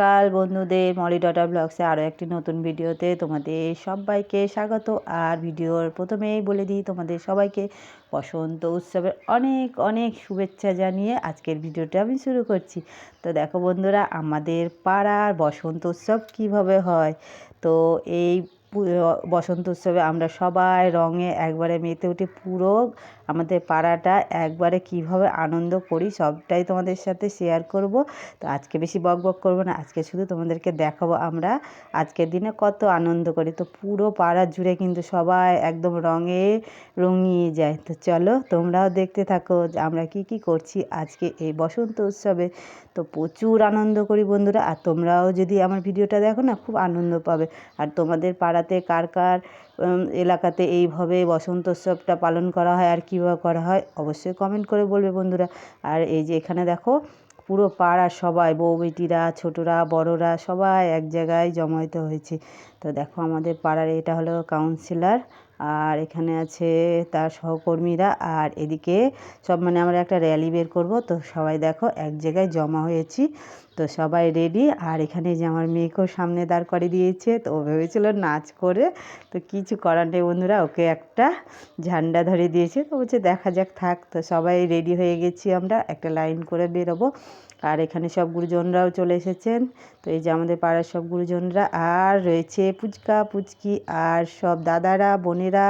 সকাল বন্ধুদের মলি ডটা ব্লগসে আরও একটি নতুন ভিডিওতে তোমাদের সবাইকে স্বাগত। আর ভিডিওর প্রথমেই বলে দিই, তোমাদের সবাইকে বসন্ত উৎসবের অনেক অনেক শুভেচ্ছা জানিয়ে আজকের ভিডিওটা আমি শুরু করছি। তো দেখো বন্ধুরা, আমাদের পাড়ার বসন্ত উৎসব কীভাবে হয়? তো এই বসন্ত উৎসবে আমরা সবাই রঙে একবারে মেতে উঠে পুরো আমাদের পাড়াটা একবারে কীভাবে আনন্দ করি সবটাই তোমাদের সাথে শেয়ার করব। তো আজকে বেশি বক বক করব না, আজকে শুধু তোমাদেরকে দেখাবো আমরা আজকের দিনে কত আনন্দ করি। তো পুরো পাড়া জুড়ে কিন্তু সবাই একদম রঙে রঙিয়ে যায়। তো চলো তোমরাও দেখতে থাকো আমরা কি কি করছি আজকে এই বসন্ত উৎসবে। তো প্রচুর আনন্দ করি বন্ধুরা, আর তোমরাও যদি আমার ভিডিওটা দেখো না, খুব আনন্দ পাবে। আর তোমাদের পাড়াতে কার কার এলাকাতে এইভাবে বসন্ত উৎসবটা পালন করা হয় আর কীভাবে করা হয় অবশ্যই কমেন্ট করে বলবে বন্ধুরা। আর এই যে এখানে দেখো, পুরো পাড়া সবাই, বউ বেটিরা, ছোটরা, বড়রা সবাই এক জায়গায় জমায়েত হয়েছে। তো দেখো আমাদের পাড়ার এটা হলো কাউন্সিলর আর এখানে আছে তার সহকর্মীরা। আর এদিকে সব মানে আমরা একটা র্যালি বের করব। তো সবাই দেখো এক জায়গায় জমা হয়েছি। তো সবাই রেডি আর এখানে যে আমার মেয়েকেও সামনে দাঁড় করে দিয়েছে। তো ও ভেবেছিল নাচ করে। তো কিছু করার নেই বন্ধুরা, ওকে একটা ঝান্ডা ধরে দিয়েছে। তো বলছে দেখা যাক থাক। তো সবাই রেডি হয়ে গেছি আমরা। একটা লাইন করে বেরোবো। আর এখানে সব গুরুজনরাও চলে এসেছেন। তো এই যে আমাদের পাড়ার সব গুরুজনরা, আর রয়েছে পুচকা, পুচকি, আর সব দাদারা, বোনেরা,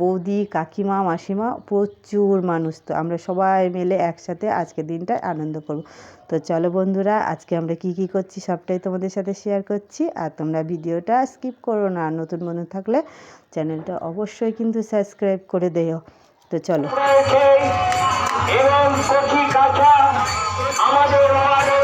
বৌদি, কাকিমা, মাসিমা, প্রচুর মানুষ। তো আমরা সবাই মিলে একসাথে আজকের দিনটা আনন্দ করব। তো চলো বন্ধুরা, আজকে আমরা কি কি করছি সবটাই তোমাদের সাথে শেয়ার করছি। আর তোমরা ভিডিওটা স্কিপ করো না নতুন বন্ধু থাকলে চ্যানেলটা অবশ্যই কিন্তু সাবস্ক্রাইব করে দেও তো চলো। এবং সখী কাছা আমাদের ওয়ার্ডের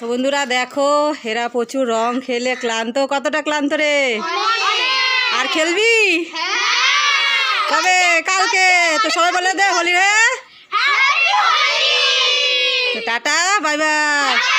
তো বন্ধুরা দেখো এরা প্রচুর রং খেলে ক্লান্ত কতটা ক্লান্ত রে আর খেলবি তবে কালকে তো সবাই বলে দে হোলি রে তো টাটা বাই বাই